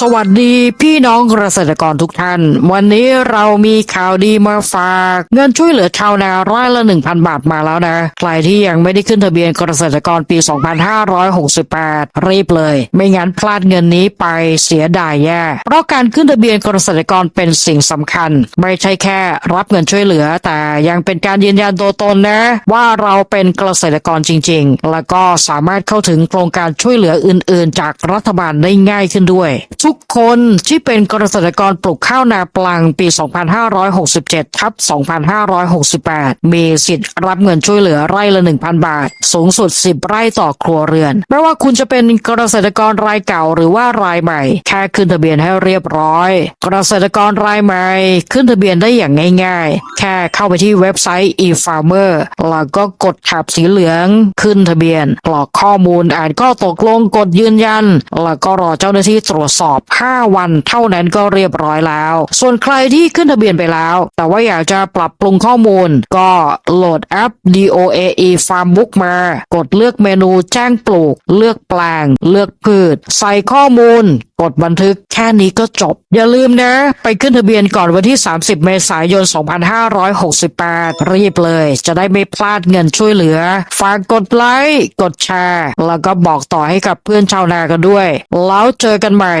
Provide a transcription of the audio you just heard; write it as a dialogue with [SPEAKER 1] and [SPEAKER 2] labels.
[SPEAKER 1] สวัสดีพี่น้องเกษตรกรทุกท่าน วันนี้เรามีข่าวดีมาฝาก เงินช่วยเหลือชาวนาร้อยละ 1,000 บาทมาแล้วนะ ใครที่ยังไม่ได้ขึ้นทะเบียนเกษตรกรปี 2568 รีบเลย ไม่งั้นพลาดเงินนี้ไปเสียดายแย่ เพราะการขึ้นทะเบียนเกษตรกรเป็นสิ่งสำคัญ ไม่ใช่แค่รับเงินช่วยเหลือ แต่ยังเป็นการยืนยันตัวตนนะ ว่าเราเป็นเกษตรกรจริง ๆ แล้วก็สามารถเข้าถึงโครงการช่วยเหลืออื่น ๆ จากรัฐบาลได้ง่ายขึ้นด้วยทุกคนที่เป็นเกษตรกรปลูกข้าวนาปลังปี 2567 ทับ 2568 มีสิทธิ์รับเงินช่วยเหลือไร่ละ 1,000 บาท สูงสุด 10 ไร่ต่อครัวเรือน ไม่ว่าคุณจะเป็นเกษตรกรรายเก่าหรือว่ารายใหม่ แค่ขึ้นทะเบียนให้เรียบร้อย เกษตรกรรายใหม่ ขึ้นทะเบียนได้อย่างง่าย ๆ แค่เข้าไปที่เว็บไซต์ e-farmer แล้วก็กดแถบสีเหลืองขึ้นทะเบียนกรอกข้อมูลอ่านก็ตกลงกดยืนยัน แล้วก็รอเจ้าหน้าที่ตรวจสอบอบ 5 วันเท่านั้นก็เรียบร้อยแล้ว ส่วนใครที่ขึ้นทะเบียนไปแล้ว แต่ว่าอยากจะปรับปรุงข้อมูล ก็โหลดแอป DOAE Farmbook มา กดเลือกเมนูแจ้งปลูก เลือกแปลง เลือกพืช ใส่ข้อมูลกดบันทึกแค่นี้ก็จบ อย่าลืมนะ ไปขึ้นทะเบียนก่อนวันที่ 30 เมษายน 2568 รีบเลย จะได้ไม่พลาดเงินช่วยเหลือ ฝากกดไลค์กดแชร์ แล้วก็บอกต่อให้กับเพื่อนชาวนากันด้วย แล้วเจอกันใหม่